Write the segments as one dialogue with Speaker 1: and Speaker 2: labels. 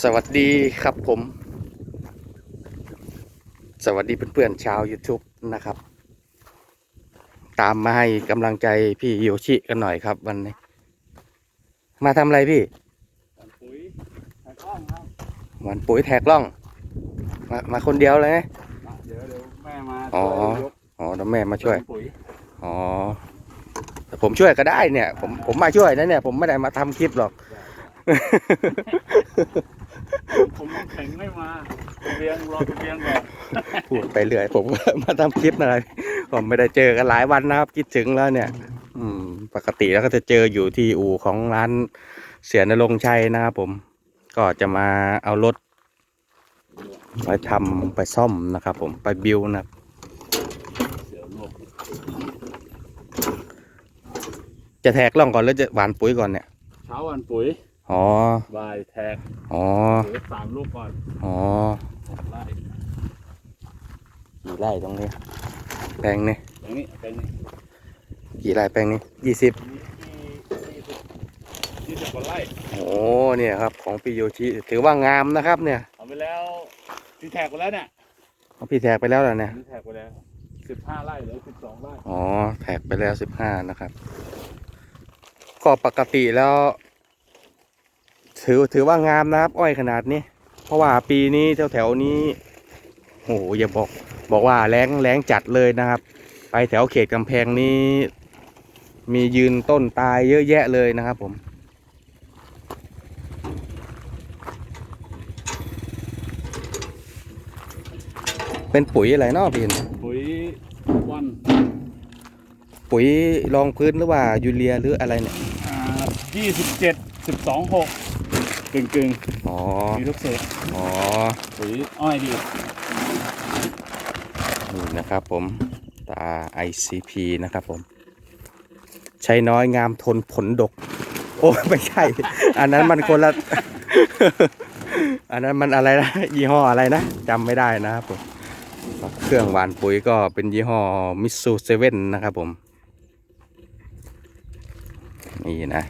Speaker 1: สวัสดีครับผม สวัสดีเพื่อนๆชาว YouTube นะครับ ตามมาให้กำลังใจพี่โยชิกันหน่อยครับวันนี้ มาทำอะไรพี่
Speaker 2: ปุ๋ยใส่กล้องครับ
Speaker 1: หวันปุ๋ยแทกล่อง มามาคนเดียวเลยนะ
Speaker 2: มาเดี๋ยวเดี๋ยวแม่มา
Speaker 1: อ๋อ
Speaker 2: ช่วยยก
Speaker 1: อ๋อเดี๋ยวแม่มาช่วย
Speaker 2: ปุ๋ย
Speaker 1: อ๋อแต่ผมช่วยก็ได้เนี่ย ผมผมมาช่วยนะเนี่ย ผมไม่ได้มาทำคลิปหรอก
Speaker 2: ผมน้ำ แข็งไม่มาเบียงรอเบียงก่อน
Speaker 1: พูดไปเรื่อย ผมมาทำคลิปอะไรผมไม่ได้เจอกันหลายวันนะครับ คิดถึงแล้วเนี่ย อืม ปกติแล้วก็จะเจออยู่ที่อู่ของร้านเสียนรงค์ชัยนะครับผม ก็จะมาเอารถไปทำไปซ่อมนะครับ ผมไปบิวนะครับ
Speaker 2: เดี๋ยวลวก
Speaker 1: จะแทกล่องก่อนหรือจะหวานปุ๋ยก่อนเนี่ย
Speaker 2: เช้าวันปุ๋ย
Speaker 1: อ๋อ
Speaker 2: บ่ายแทก
Speaker 1: อ๋อ
Speaker 2: ปุ๋ยสามลูกก่อน
Speaker 1: อ๋อ
Speaker 2: ไล่
Speaker 1: กี่ไร่ตรงนี้ แปลงนี่
Speaker 2: อย่างนี้เป็นนี่
Speaker 1: กี่ไร่แปลงนี้ยี่สิบ
Speaker 2: ที่ที่สิบยี่สิบกว่าไร่
Speaker 1: โอ้เนี่ยครับ ของพี่โยชิถือว่างามนะครับ เนี่ย
Speaker 2: เอาไปแล้วที่แทกไปแล้วเนี่ย
Speaker 1: ของพี่แทกไปแล้วเหรอเนี่ย
Speaker 2: ที่แทกไปแล้วสิบห้าไร่เหลือสิบสองไร่
Speaker 1: อ๋อ แท็กไปแล้วสิบห้านะครับ ก็ปกติแล้ว ถือถือว่างามนะครับ อ้อยขนาดนี้ เพราะว่าปีนี้แถวแถวๆนี้โอ้โหอย่าบอกบอกว่าแรงแรงจัดเลยนะครับ ไปแถวเขตกำแพงนี้ มียืนต้นตายเยอะแยะเลยนะครับผมเป็นปุ๋ยอะไรเนาะพี่
Speaker 2: ปุ๋ยวัน
Speaker 1: ปุ๋ยรองพื้นหรือว่ายูเรียหรืออะไรเนี่ย
Speaker 2: อ่ายี่สิบเจ็ดสิบสองหก กึ่งกึ่ง
Speaker 1: อ๋อ
Speaker 2: ๆมีลูกเศษ
Speaker 1: อ๋อ
Speaker 2: ปุ๋ยอ้อยดี
Speaker 1: นี่นะครับผม ตา ICP นะครับผม ใช้น้อยงามทนผลดก โอ้ ไม่ใช่ อันนั้นมันคนละ อันนั้นมันอะไรนะ ยี่ห้ออะไรนะจำไม่ได้นะครับผม เครื่องหวานปุ๋ยก็เป็นยี่ห้อมิสซูเซเว่นนะครับผม นี่นะ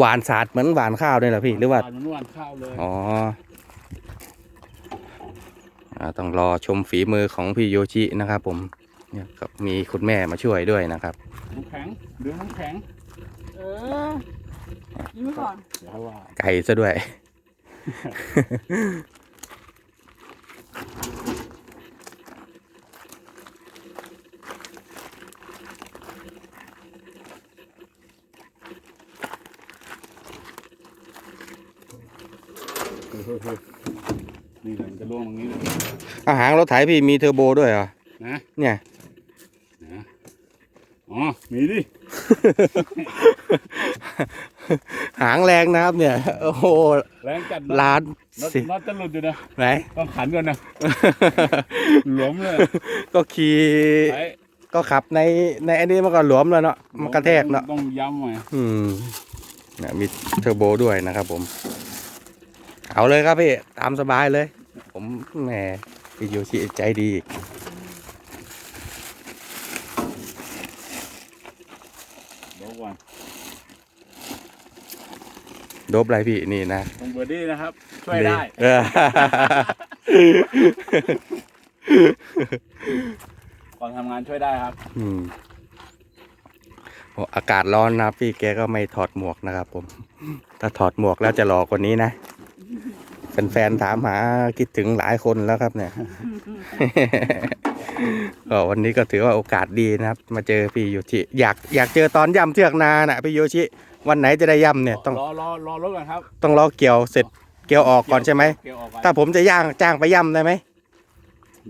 Speaker 1: หวานสาดเหมือนหวานข้าวด้วยเหรอพี่หรือว่า
Speaker 2: นเหมือนหวานข้าวเลย
Speaker 1: อ๋ออ่าต้องรอชมฝีมือของพี่โยชินะครับผมเนี่ยก็มีคุณแม่มาช่วยด้วยนะครับ
Speaker 2: น้ำแข็งหรือน้ำแข็ง
Speaker 3: เออยิ้มก่อน
Speaker 2: เดี๋ยวให้ว่า
Speaker 1: ไก่ซะด้วย
Speaker 2: เฮ้ยเฮ้ยเฮ้ย นี่แหละมันจะล่วงตรงนี้เลย
Speaker 1: อาหารรถไถพี่มีเทอร์โบด้วยเหรอ
Speaker 2: นะ
Speaker 1: เนี่ย
Speaker 2: นะอ๋อ มีดิ
Speaker 1: หางแรงนะครับเนี่ย โอ้โห
Speaker 2: แรงจัด
Speaker 1: ล้าน
Speaker 2: น็อต
Speaker 1: สิ
Speaker 2: น็อตจะหลุดอยู่นะ
Speaker 1: ไหน
Speaker 2: ต้องขันก่อนนะ หลวมเลย
Speaker 1: ก็ขี่
Speaker 2: ไอ้
Speaker 1: ก็ขับในในอันนี้มันก็หลวมแล้วเนาะมันกระแทกเนาะ
Speaker 2: ต้องย้ำหน่อย
Speaker 1: อืมเนี่ยมีเทอร์โบด้วยนะครับผม เอาเลยครับพี่ตามสบายเลย ผมแหมพี่โยชิใจดี
Speaker 2: เดี๋ยวก่อน
Speaker 1: โดบอะไรพี่นี่นะ
Speaker 2: ตรงเบอร์ดี้นะครับ ช่วยได้
Speaker 1: เออ
Speaker 2: ก่อนทำงานช่วยได้ครับ
Speaker 1: อืมโอ้อากาศร้อนนะพี่แกก็ไม่ถอดหมวกนะครับผม ถ้าถอดหมวกแล้วจะหล่อกว่านี้นะ แฟนๆถามหาคิดถึงหลายคนแล้วครับ เนี่ย ก็วันนี้ก็ถือว่าโอกาสดีนะครับ มาเจอพี่โยชิอยากอยากเจอตอนย่ำเทือกนาน่ะพี่โยชิ วันไหนจะได้ย่ำเนี่ยต้อง
Speaker 2: รอรอรอรถก่อนครับ
Speaker 1: ต้องรอเกี่ยวเสร็จเกี่ยวออกก่อนใช่ไหม
Speaker 2: เกี่ยวออกก่อน
Speaker 1: ถ้าผมจะย่างจ้างไปย่ำได้ไหม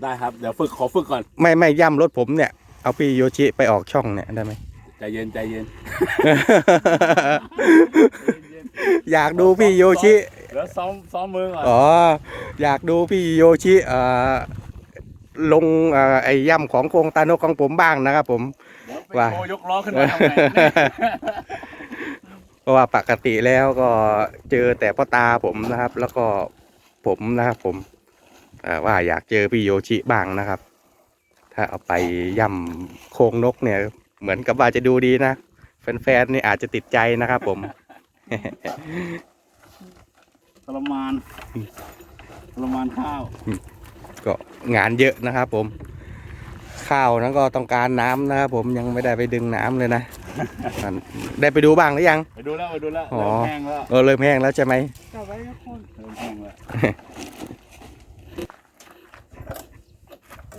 Speaker 2: ได้ครับเดี๋ยวฝึกขอฝึกก่อน
Speaker 1: ไม่ไม่ย่ำรถผมเนี่ยเอาพี่โยชิไปออกช่องเนี่ยได้ไหม
Speaker 2: ใจเย็นใจเย็น
Speaker 1: อยากดูพี่โยชิ
Speaker 2: เดี๋ยวซ้อมซ้อมมือก่อน
Speaker 1: อ๋อ อยากดูพี่โยชิเอ่อลงเอ่อไอ้ย่ำของโครงตานกของผมบ้างนะครับผม
Speaker 2: เดี๋ยวไป
Speaker 1: ว่า
Speaker 2: โชว์ยกล้อขึ้นมาทำไง
Speaker 1: เพราะว่าปกติแล้วก็เจอแต่พ่อตาผมนะครับ แล้วก็ผมนะครับผมเอ่อว่าอยากเจอพี่โยชิบ้างนะครับ ถ้าเอาไปย่ำโครงนกเนี่ย เหมือนกับว่าจะดูดีนะ แฟนๆนี่อาจจะติดใจนะครับผม
Speaker 2: รมานทรมานข้าว
Speaker 1: ก็งานเยอะนะครับผม ข้าวนั้นก็ต้องการน้ำนะครับผมยังไม่ได้ไปดึงน้ำเลยนะอะได้ไปดูบ้างหรือยัง
Speaker 2: ไปดูแล้วไปดูแล้ว
Speaker 1: อ๋อ
Speaker 2: เริ่มแห้งแล้ว
Speaker 1: เออเริ่มแห้งแล้วใช่ไหม
Speaker 3: จับไว้ทุกคน
Speaker 2: เริ่มแห้งแล้ว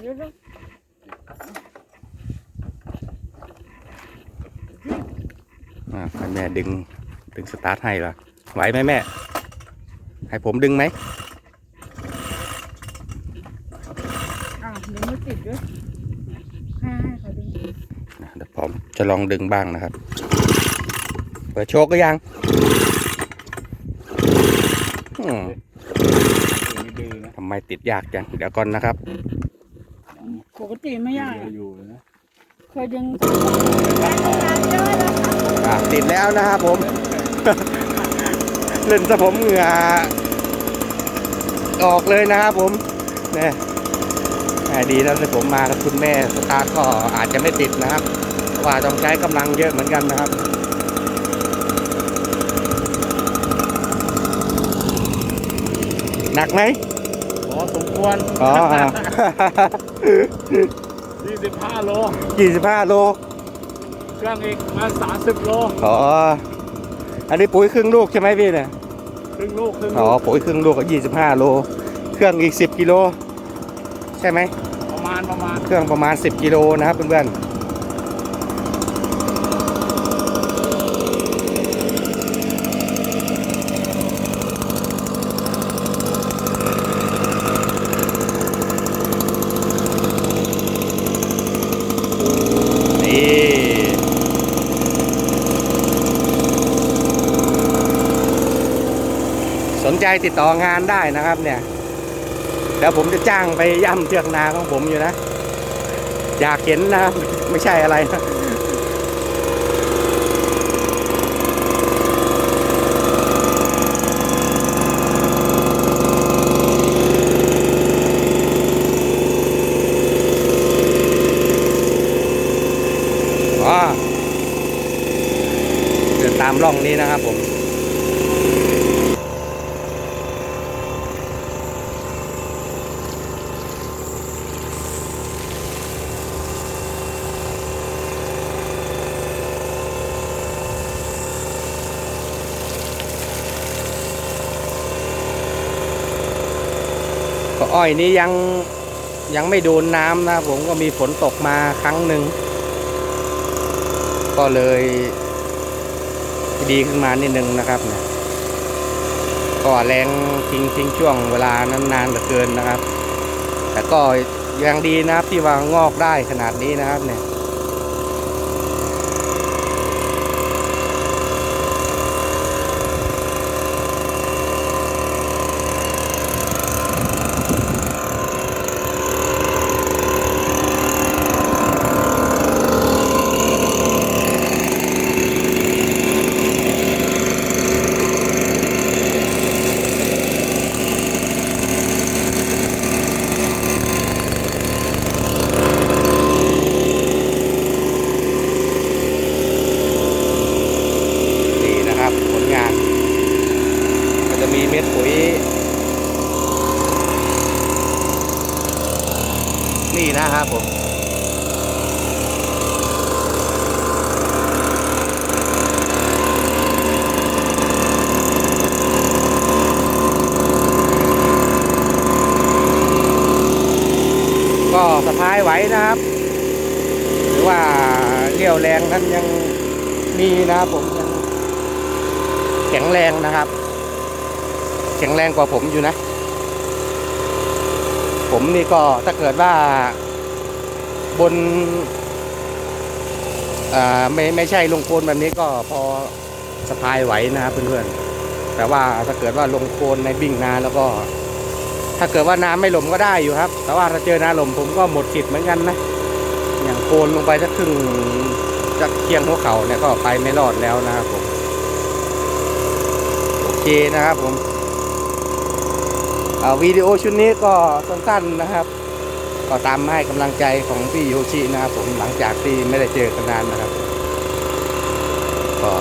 Speaker 3: เดี๋ยวเดี๋ยว
Speaker 1: อ่าให้แม่ดึงดึงสตาร์ทให้เหรอไหวไหมแม่ ให้ผมดึงไหม
Speaker 3: อะเดี๋ยวไม่ติดด้วยให้ให้เขาดึง
Speaker 1: อะเดี๋ยวผมจะลองดึงบ้างนะครับ เปิดโชคก็ยังอืม
Speaker 2: ยังไม่ดื้อนะ
Speaker 1: ทำไมติดยากจังเดี๋ยวก่อนนะครับ
Speaker 3: ปกติไม่ยาก
Speaker 2: ยังอยู่เลยนะ
Speaker 3: เคยดึงได้นานๆเยอะแล้วครับ
Speaker 1: อะติดแล้วนะครับผม เล่นซะผมเหงื่อ ออกเลยนะครับผมเนี่ยแหมดีแล้วที่ผมมากับคุณแม่สตาร์ทก็อาจจะไม่ติดนะครับเพราะว่าต้องใช้กำลังเยอะเหมือนกันนะครับหนักไหม
Speaker 2: พอสมควร
Speaker 1: อ๋อ
Speaker 2: 25 โล
Speaker 1: ยี่สิบห้าโล
Speaker 2: เครื่องอีกมา 30 โล
Speaker 1: อ๋อ อันนี้ปุ๋ยครึ่งลูกใช่ไหมพี่เนี่ย
Speaker 2: ครึ่งลูกครึ่ง
Speaker 1: อ๋อ
Speaker 2: ลูก
Speaker 1: ปุ๋ยครึ่งลูกก็ยี่สิบห้าโล เครื่องอีกสิบกิโล ใช่ไหม
Speaker 2: ประมาณประมาณ
Speaker 1: เครื่องประมาณ 10 กิโลนะครับเพื่อนๆ สนใจติดต่องานได้นะครับเนี่ยเดี๋ยวผมจะจ้างไปย่ำเทือกนาของผมอยู่นะ อยากเห็นนะไม่ใช่อะไรนะอ๋อเดินตามร่องนี้นะครับผม ก็ อ้อยนี้ยังยังไม่โดนน้ำนะผมก็มีฝนตกมาครั้งหนึ่ง ก็เลยดีขึ้นมานิดนึงนะครับเนี่ยก็แรงทิ้งทิ้งช่วงเวลานั้นนานเหลือเกินนะครับ แต่ก็ยังดีนะครับที่ว่างอกได้ขนาดนี้นะครับเนี่ย นี่นะครับผลงาน ก็จะมีเม็ดปุ๋ย นี่นะครับผม ก็สะ พายไหวนะครับ หรือว่าเรี่ยวแรงนั้นยังมีนะครับผมยังแข็งแรงนะครับ แข็งแรงกว่าผมอยู่นะ ผมนี่ก็ถ้าเกิดว่าบนไม่ไม่ใช่ลงโคนแบบนี้ก็พอสะพายไหวนะครับเพื่อนๆแต่ว่าถ้าเกิดว่าลงโคนในบิ่งนาแล้วก็ ถ้าเกิดว่าน้ำไม่หล่มก็ได้อยู่ครับ แต่ว่าถ้าเจอน้ำหล่มผมก็หมดสิทธิ์เหมือนกันนะ อย่างโคนลงไปสักครึ่งจากเคียงหัวเข่าเนี่ยก็ไปไม่รอดแล้วนะครับผม โอเคนะครับผมอ่าวิดีโอชุดนี้ก็สั้นๆนะครับ ก็ตามให้กำลังใจของพี่โยชินะครับผมหลังจากที่ไม่ได้เจอกันนานนะครับ ก็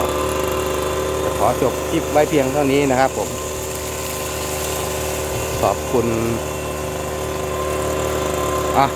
Speaker 1: ขอจบคลิปไว้เพียงเท่านี้นะครับผม ขอบคุณ อะ